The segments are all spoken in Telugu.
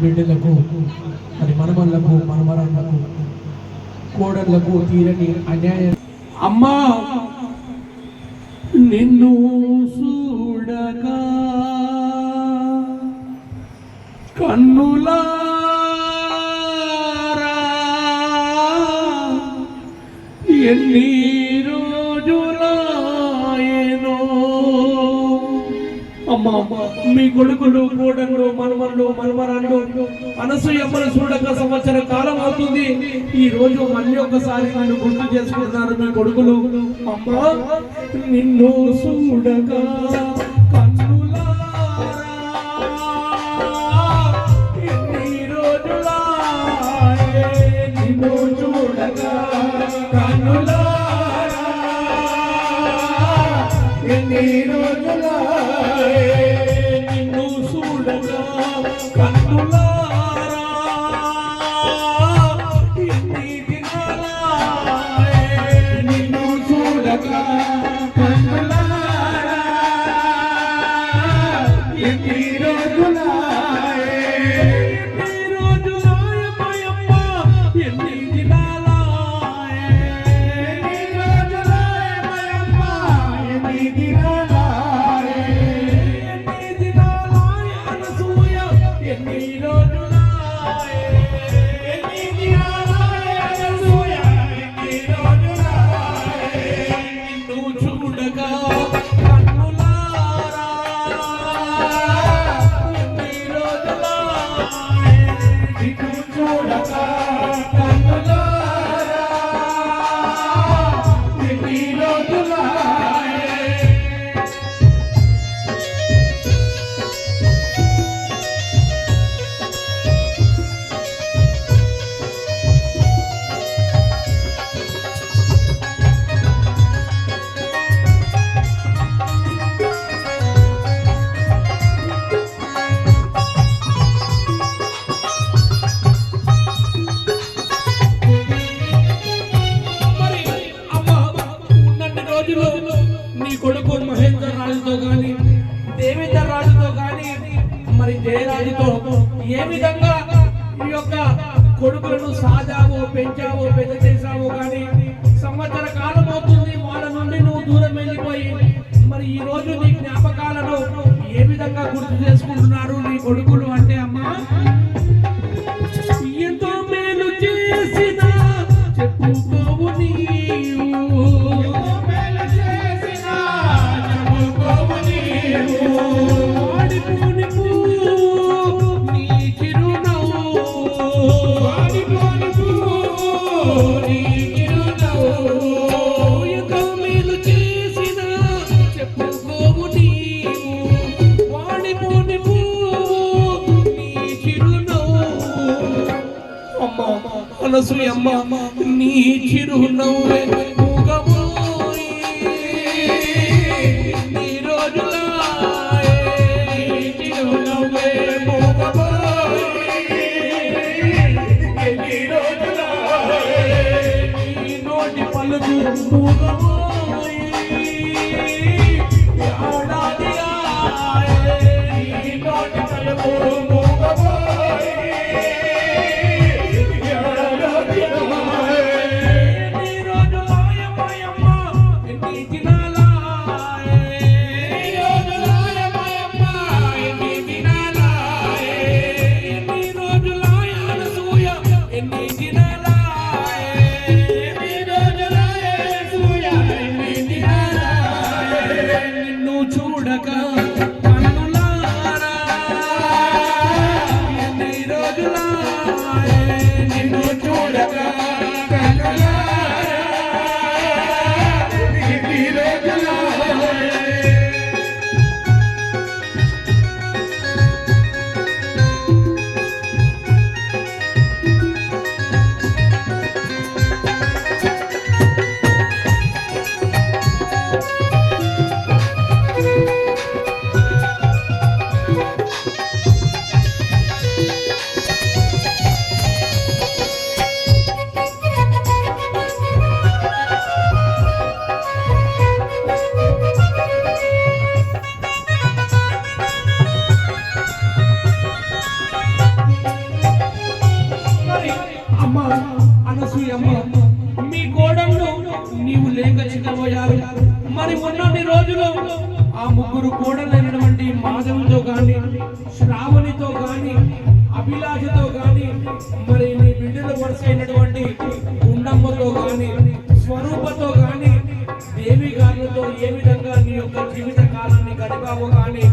బిడ్డలకు మరి మనమల్లకు మనమరాళ్ళకు కోడళ్ళకు తీరని అన్యాయం. అమ్మా నిన్ను చూడగా కన్నులారా ఎన్ని అమ్మా మీ కొడుకులు కోడళ్ళు మనమళ్ళు మనమరాళ్ళు అనసూయమ్మను చూడక సంవత్సర కాలం అవుతుంది. ఈ రోజు మళ్ళీ ఒకసారి నన్ను గుర్తు చేసుకుంటున్నారు మీ కొడుకులు అమ్మా నిన్ను చూడక విధంగా ఈ యొక్క కొడుకులను సాదావో పెంచావో పెద్ద చేసావో కానీ సంవత్సర కాలం అవుతుంది. వాళ్ళ నుండి నువ్వు దూరం వెళ్ళిపోయి మరి ఈ రోజు నీ జ్ఞాపకాలను ఏ విధంగా గుర్తు చేసుకుంటున్నారు నీ కొడుకులు అంటే అనసూయ అమ్మ నీ చిరునవ్వే మూగబోయి. ఎన్ని దినాలాయే. ముగ్గురు కోడలైనటువంటి మాధవితో కానీ శ్రావణితో కానీ అభిలాషతో కానీ మరి నీ బిడ్డల వరుసైనటువంటి గుండమ్మతో కానీ స్వరూపతో కానీ దేవి గారులతో ఏ విధంగా నీ యొక్క జీవిత కాలాన్ని గడిపావో కానీ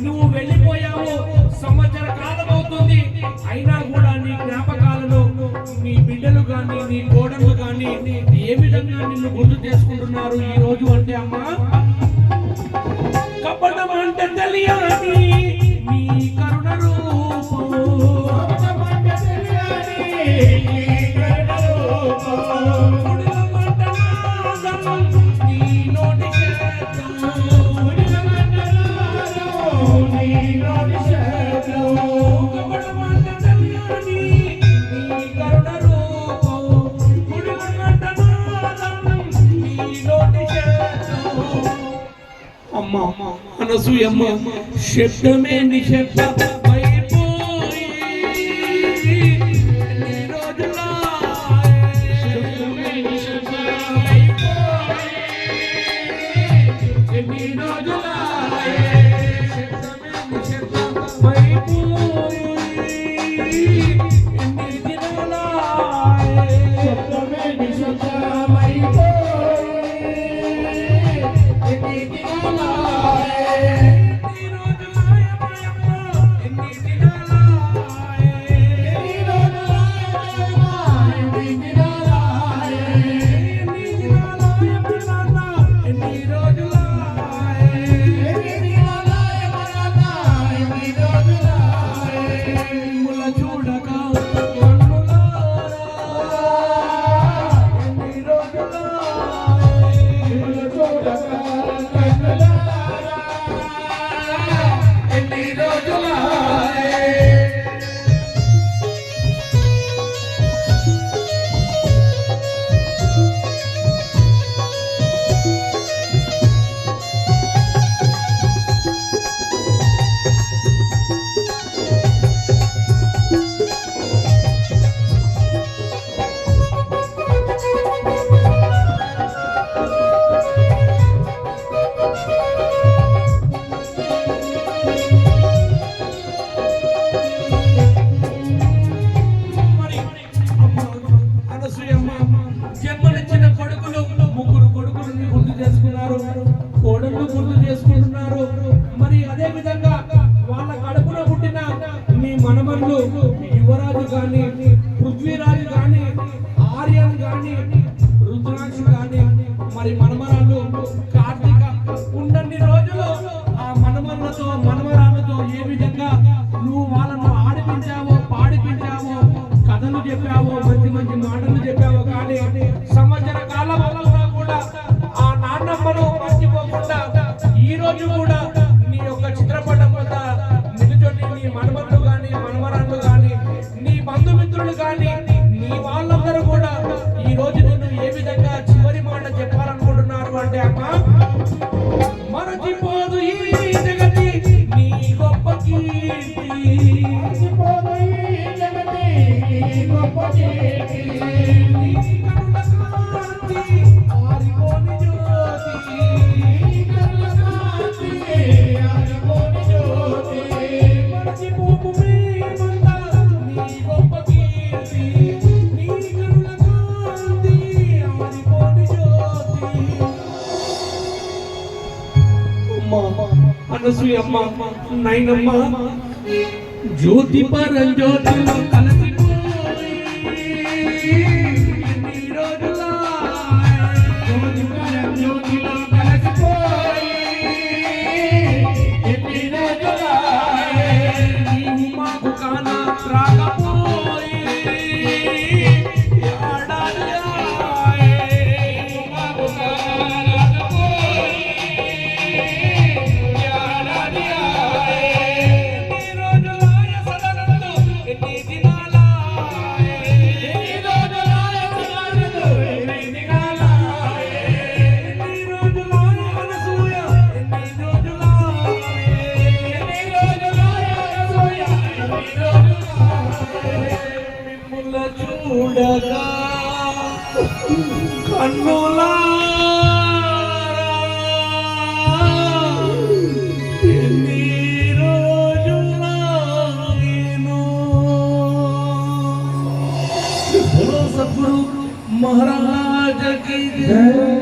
నువ్వు వెళ్ళిపోయావు సంవత్సర కాలం అవుతుంది అయినా కూడా నీ జ్ఞాపకాలను నీ బిడ్డలు కానీ నీ కోడళ్ళు కానీ ఏ విధంగా నిన్ను గుర్తు చేసుకుంటున్నారు ఈ రోజు అంటే అమ్మా? కపటం అంటే తెలియని అమ్మ అనసూయమ్మ శబ్దమే నిశ్శబ్దమైపోయి ఎన్ని రోజులాయే. జన్మనిచ్చిన కొడుకులు ముగ్గురు కొడుకులని గుర్తు చేసుకున్నారు. కోడళ్ళు గుర్తు చేసుకుంటున్నారు. మరి అదే విధంగా వాళ్ళ కడుపున పుట్టిన మీ మనమన్లు యువరాజు కానీ పృథ్వీరాజు గాని ఆర్యన్ గాని రుద్రాక్షు కానీ మరి మనమరాలు అనసూయమ్మ నైనమ్మ జ్యోతి పరంజ్యోతిలో కలిసిపోయి સદગુરુ મહારાજ કી જય.